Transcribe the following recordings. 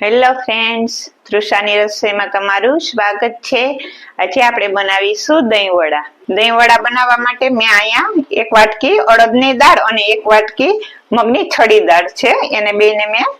Hello friends તૃષાની રસોઈમાં તમારું સ્વાગત છે. આજે આપણે બનાવીશું દહીં વડા દહીં વડા બનાવવા માટે મેં અહીંયા એક વાટકી અડદની દાળ અને એક વાટકી મગની છડી દાળ છે. એને બેને મેં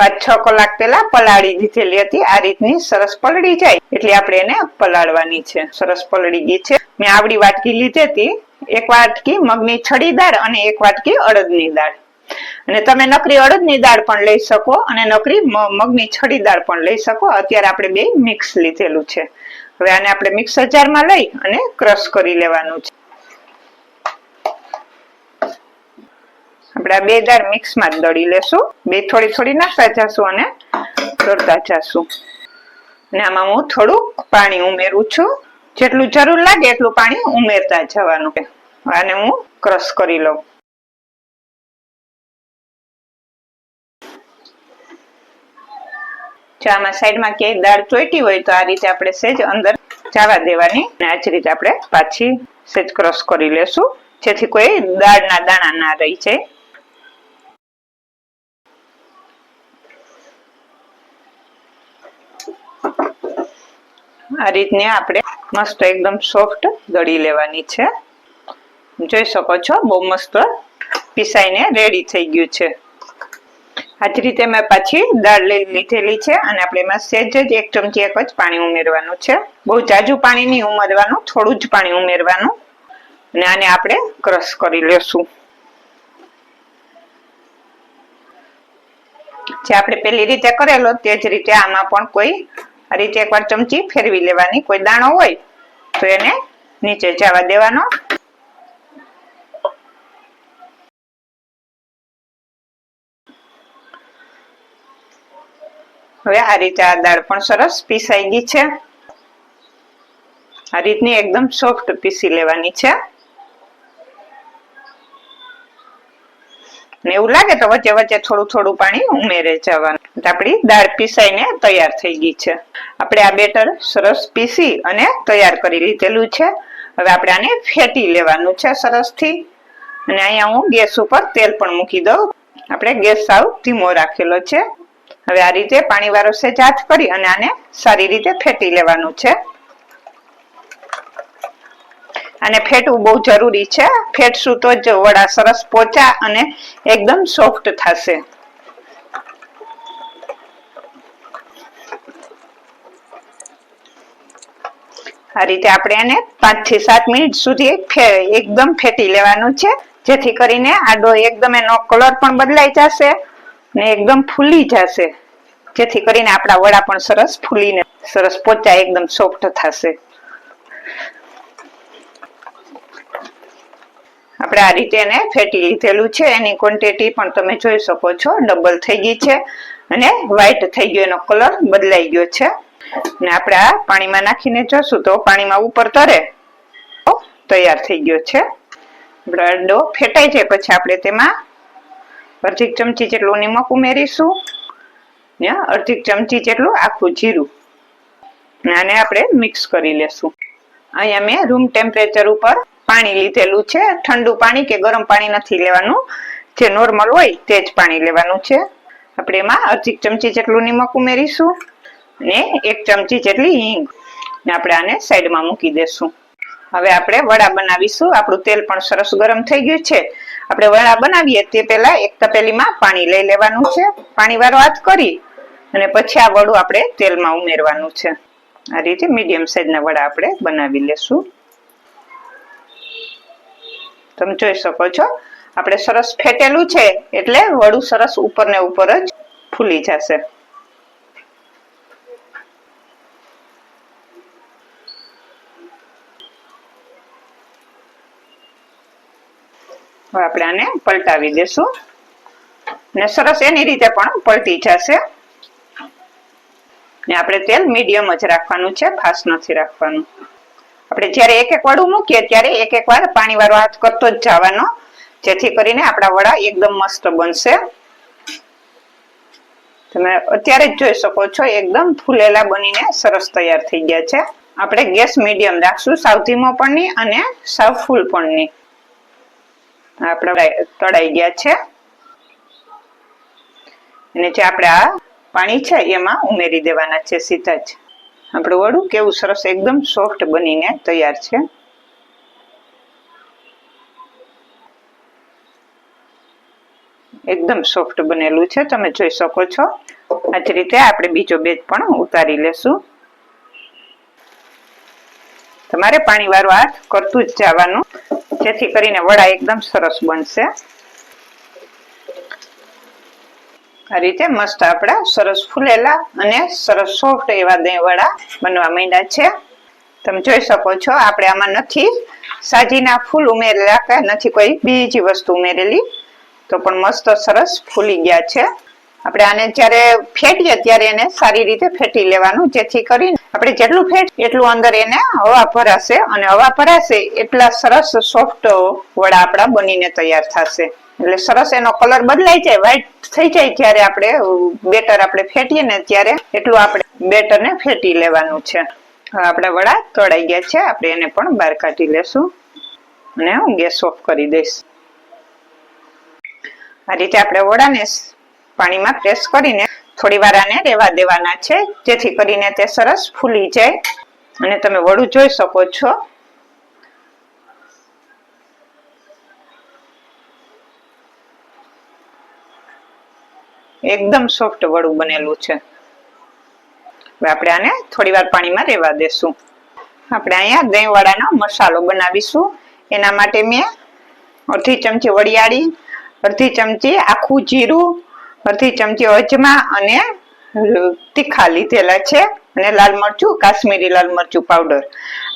પાંચ છ કલાક પહેલા પલાળી દીધેલી હતી. આ રીતની સરસ પલળી જાય. એટલે આપણે એને પલાળવાની છે. સરસ પલળી ગઈ છે. મેં આવડી વાટકી લીધી હતી. એક વાટકી મગની છડી દાળ અને એક વાટકી અડદની દાળ. અને તમે નકરી અડદની દાળ પણ લઈ શકો અને નકરી મગની છડી દાળ પણ લઈ શકો. અત્યારે આપણે બે મિક્સ લીધેલું છે. હવે આને આપણે મિક્સર જારમાં લઈ અને ક્રશ કરી લેવાનું છે. આપણે આ બે દાળ મિક્સમાં જ દળી લેશું. બે થોડી થોડી નાખતા જશું અને દળતા જશું. અને આમાં હું થોડું પાણી ઉમેરું છું. જેટલું જરૂર લાગે એટલું પાણી ઉમેરતા જવાનું આને હું ક્રશ કરી લઉં. જો આમાં સાઈડમાં ક્યાંય દાળ ચોઈટી હોય તો આ રીતે આપણે સેજ અંદર જવા દેવાની. અને આ જ રીતે આપણે પાછી સેજ ક્રોસ કરી લેશું. જેથી કોઈ દાળના દાણા ના રહી જાય. આ રીતને આપણે મસ્ત એકદમ સોફ્ટ દળી લેવાની છે. જોઈ શકો છો, બહુ મસ્ત પીસાઈને રેડી થઈ ગયું છે. આ રીતે મેં પાછી દાળ લીધેલી છે અને આપણે એમાં સહેજ જ એક ચમચી એક જ પાણી ઉમેરવાનું છે. બહુ જાજુ પાણી નહીં, ઉમેરવાનું, થોડું જ પાણી ઉમેરવાનું. અને આને આપણે ક્રશ કરી લેશું. જે આપણે પેલી રીતે કરેલો તે જ રીતે આમાં પણ કોઈ, આ રીતે એકવાર ચમચી ફેરવી લેવાની. કોઈ દાણો હોય તો એને નીચે જવા દેવાનો. હવે આ રીતે આ દાળ પણ સરસ પીસાઈ ગઈ છે. આ રીતની એકદમ સોફ્ટ પીસી લેવાની છે. ને એવું લાગે તો વચ્ચે વચ્ચે થોડું થોડું પાણી ઉમેરે જવાનું. આપણી દાળ પીસાઈને તૈયાર થઈ ગઈ છે. આપણે આ બેટર સરસ પીસી અને તૈયાર કરી લીધેલું છે. હવે આપણે આને ફેટી લેવાનું છે સરસથી. અને અહીંયા હું ગેસ ઉપર તેલ પણ મૂકી દઉં. આપણે ગેસ સાવ ધીમો રાખેલો છે. હવે આ રીતે પાણી વાળો સેજ હાથ કરી અને આને સારી રીતે ફેટી લેવાનું છે. અને ફેટવું બહુ જરૂરી છે. ફેટશું તો જ વડા સરસ પોચા અને એકદમ સોફ્ટ થશે. આ રીતે આપણે એને પાંચથી સાત મિનિટ સુધી એકદમ ફેટી લેવાનું છે. જેથી કરીને આડો એકદમ એનો કલર પણ બદલાઈ જશે. ને એકદમ ફૂલી જશે. જેથી કરીને આપણા વડા પણ સરસ ફૂલીને, સરસ પોચા એકદમ સોફ્ટ થશે. આપણે આ રીતે એને ફેટી લીધેલું છે. એની ક્વોન્ટિટી પણ તમે જોઈ શકો છો. ડબલ થઈ ગઈ છે અને વ્હાઈટ થઈ ગયો. એનો કલર બદલાઈ ગયો છે. ને આપણે આ પાણીમાં નાખીને જોશું તો પાણીમાં ઉપર તરે. તૈયાર થઈ ગયો છે. આપણો અંડો ફેટાઈ જાય. પછી આપણે તેમાં અડધી ચમચી જેટલું નિમક ઉમેરીશું. અડધી ચમચી જેટલું આખું જીરું. અને આપણે મિક્સ કરી લેશું. અહીંયા મેં રૂમ ટેમ્પરેચર ઉપર પાણી લીધેલું છે. ઠંડુ પાણી કે ગરમ પાણી નથી લેવાનું. જે નોર્મલ હોય તે જ પાણી લેવાનું છે. આપણે એમાં અડધી ચમચી જેટલું નિમક ઉમેરીશું ને એક ચમચી જેટલી હિંગ. આપણે આને સાઈડમાં મૂકી દેશું. હવે આપણે વડા બનાવીશું. આપણું તેલ પણ સરસ ગરમ થઈ ગયું છે. આપણે વડા બનાવીએ તે પહેલા એક તપેલીમાં પાણી લઈ લેવાનું છે. પાણી વાળો હાથ કરી અને પછી આ વડું આપણે તેલમાં ઉમેરવાનું છે. આ રીતે મીડિયમ સાઈઝના વડા આપણે બનાવી લેશું. તમે જોઈ શકો છો, આપણે સરસ ફેટેલું છે એટલે વડું સરસ ઉપર ને ઉપર જ ફૂલી જશે. આપણે આને પલટાવી દેશું. ને સરસ એની રીતે પણ પલટી જશે. ને આપણે તેલ મીડિયમ જ રાખવાનું છે ફાસ્ટ નથી રાખવાનું. આપણે જ્યારે એક એક વડું મૂકીએ ત્યારે એક એક વાર પાણી વાળો હાથ કરતો જ જવાનો. જેથી કરીને આપણા વડા એકદમ મસ્ત બનશે. તમે અત્યારે જ જોઈ શકો છો, એકદમ ફૂલેલા બનીને સરસ તૈયાર થઈ ગયા છે. આપણે ગેસ મીડિયમ રાખશું સાવ ધીમો પણ નહીં અને સાવ ફૂલ પણ નહીં તળાઈ ગયા છે. અને જે આપણે આ પાણી છે, એમાં ઉમેરી દેવાના છે, સીધા જ. આપણું વડું કેવું સરસ એકદમ સોફ્ટ બનીને તૈયાર છે. એકદમ સોફ્ટ બનેલું છે, તમે જોઈ શકો છો. આ જ રીતે આપણે બીજો બેચ પણ ઉતારી લેશું. તમારે પાણી વાળું હાથ કરતું જ જવાનું. જેથી કરીને વડા એકદમ સરસ બનશે. આ રીતે મસ્ત આપણા સરસ ફૂલેલા અને સરસ સોફ્ટ એવા દહીં વડા બનવા માંડ્યા છે. તમે જોઈ શકો છો, આપણે આમાં નથી સાજીના ફૂલ ઉમેરેલા કે નથી કોઈ બીજી વસ્તુ ઉમેરેલી. તો પણ મસ્ત સરસ ફૂલી ગયા છે. આપણે આને જ્યારે ફેટીએ ત્યારે એને સારી રીતે ફેટી લેવાનું, જેથી કરીને આપણે જેટલું ફેટ એટલું અંદર એને હવા ભરાશે અને હવા ભરાશે એટલા સરસ સોફ્ટ વડા આપણા બનીને તૈયાર થશે. એટલે સરસ એનો કલર બદલાઈ જાય વ્હાઈટ થઈ જાય ત્યારે આપણે બેટર આપણે ફેટીએ ને ત્યારે એટલું આપણે બેટરને ફેટી લેવાનું છે. આપણા વડા તળાઈ ગયા છે, આપણે એને પણ બહાર કાઢી લેશું અને હું ગેસ ઓફ કરી દઈશ. આ રીતે આપણે વડાને પાણીમાં પ્રેસ કરીને થોડી વાર આને રેવા દેવાના છે. જેથી કરીને તે સરસ ફૂલી જાય. અને તમે વડું જોઈ શકો છો. એકદમ સોફ્ટ વડું બનેલું છે. હવે આપણે આને થોડી વાર પાણીમાં રેવા દેશું. આપણે અહીંયા દહીં વડાનો મસાલો બનાવીશું. એના માટે મેં અડધી ચમચી વડિયાળી, અડધી ચમચી આખું જીરું અડધી ચમચી અજમા અને તીખા લીધેલા છે અને લાલ મરચું, કાશ્મીરી લાલ મરચું પાવડર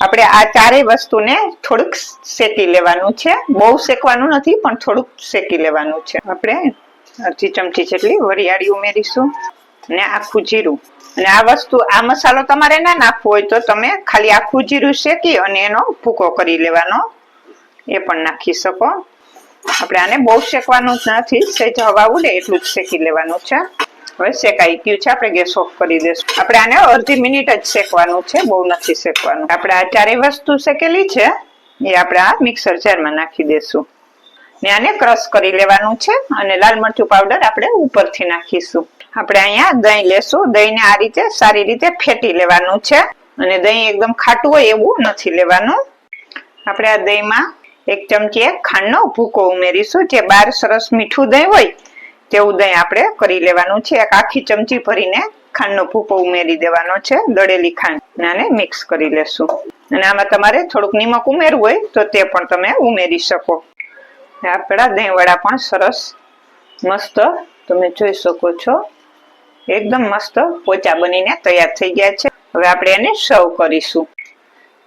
આપણે આ ચારેય વસ્તુને થોડુંક શેકી લેવાનું છે. બહુ શેકવાનું નથી, પણ થોડુંક શેકી લેવાનું છે. આપણે અડધી ચમચી જેટલી વરિયાળી ઉમેરીશું અને આખું જીરું. અને આ વસ્તુ, આ મસાલો તમારે ના નાખવો હોય તો તમે ખાલી આખું જીરું શેકી અને એનો ભૂકો કરી લેવાનો. એ પણ નાખી શકો. આપણે આને બહુ શેકવાનું જ નથી. સહેજ ઉડે એટલું જ શેકી લેવાનું છે. હવે શેકાઈ ગયું છે. આપણે ગેસ ઓફ કરી દઈશું આપણે આને અડધી મિનિટ જ શેકવાનું છે. બહુ નથી શેકવાનું. આપણે આ ચારેય વસ્તુ શેકેલી છે. એ આપણે આ મિક્સર જારમાં નાખી દેશું. ને આને ક્રશ કરી લેવાનું છે. અને લાલ મરચું પાવડર આપણે ઉપરથી નાખીશું. આપણે અહીંયા દહીં લેશું. દહીંને આ રીતે સારી રીતે ફેટી લેવાનું છે. અને દહીં એકદમ ખાટું હોય એવું નથી લેવાનું. આપણે આ દહીંમાં એક ચમચી ખાંડનો ભૂકો ઉમેરીશું. જે બાર સરસ મીઠું દહીં હોય, તેવું દહીં આપણે કરી લેવાનું છે. એક આખી ચમચી ભરીને ખાંડનો ભૂકો ઉમેરી દેવાનો છે. દળેલી ખાંડ આને મિક્સ કરી લેશું. અને આમાં તમારે થોડુંક નિમક ઉમેરવું હોય, તો તે પણ તમે ઉમેરી શકો. આપણા દહીં વડા પણ સરસ મસ્ત, તમે જોઈ શકો છો, એકદમ મસ્ત પોચા બનીને તૈયાર થઈ ગયા છે. હવે આપણે એને સર્વ કરીશું.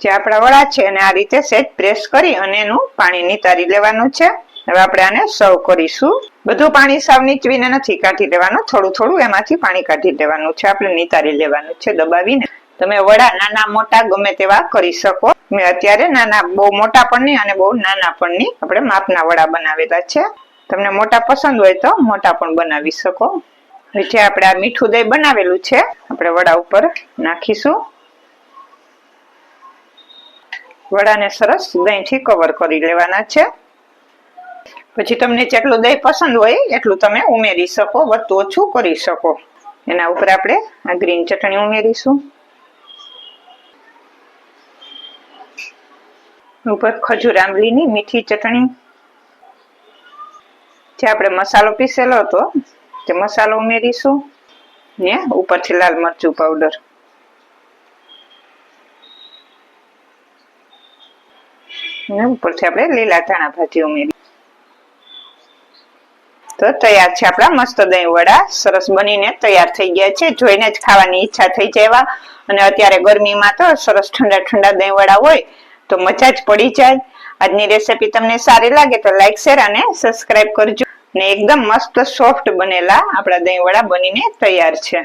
જે આપણા વડા છે અને આ રીતે સેજ પ્રેસ કરી અને એનું પાણી નિતારી લેવાનું છે. હવે આપણે આને સર્વ કરીશું. બધું પાણી સાવ નીચવીને નથી કાઢી લેવાનું થોડું થોડું એમાંથી પાણી કાઢી લેવાનું છે. આપણે નિતારી લેવાનું છે દબાવીને. તમે વડા નાના મોટા ગમે તેવા કરી શકો. મેં અત્યારે નાના, બહુ મોટા પણ નહીં અને બહુ નાના પણ નહીં, આપણે માપના વડા બનાવેલા છે. તમને મોટા પસંદ હોય તો મોટા પણ બનાવી શકો. જે આપણે આ મીઠું દહીં બનાવેલું છે. આપણે વડા ઉપર નાખીશું. વડાને સરસ દહીંથી કવર કરી લેવાના છે. પછી તમને જેટલું દહીં પસંદ હોય એટલું તમે ઉમેરી શકો, વધુ ઓછું કરી શકો. એના ઉપર આપણે આ ગ્રીન ચટણી ઉમેરીશું. ઉપર ખજૂર આંબલીની મીઠી ચટણી. જે આપણે મસાલો પીસેલો હતો, તે મસાલો ઉમેરીશું. ને ઉપરથી લાલ મરચું પાવડર ને ઉપરથી આપણે લીલા ધાણા ભાજી ઉમેરી તો તૈયાર છે આપણા મસ્ત દહીં વડા સરસ બનીને તૈયાર થઈ ગયા છે. જોઈને જ ખાવાની ઈચ્છા થઈ જાય અને અત્યારે ગરમીમાં તો સરસ ઠંડા ઠંડા દહીં વડા હોય તો મજા જ પડી જાય. આજની રેસીપી તમને સારી લાગે તો લાઈક, શેર અને સબસ્ક્રાઇબ કરજો. ને એકદમ મસ્ત સોફ્ટ બનેલા આપણા દહીં વડા બનીને તૈયાર છે.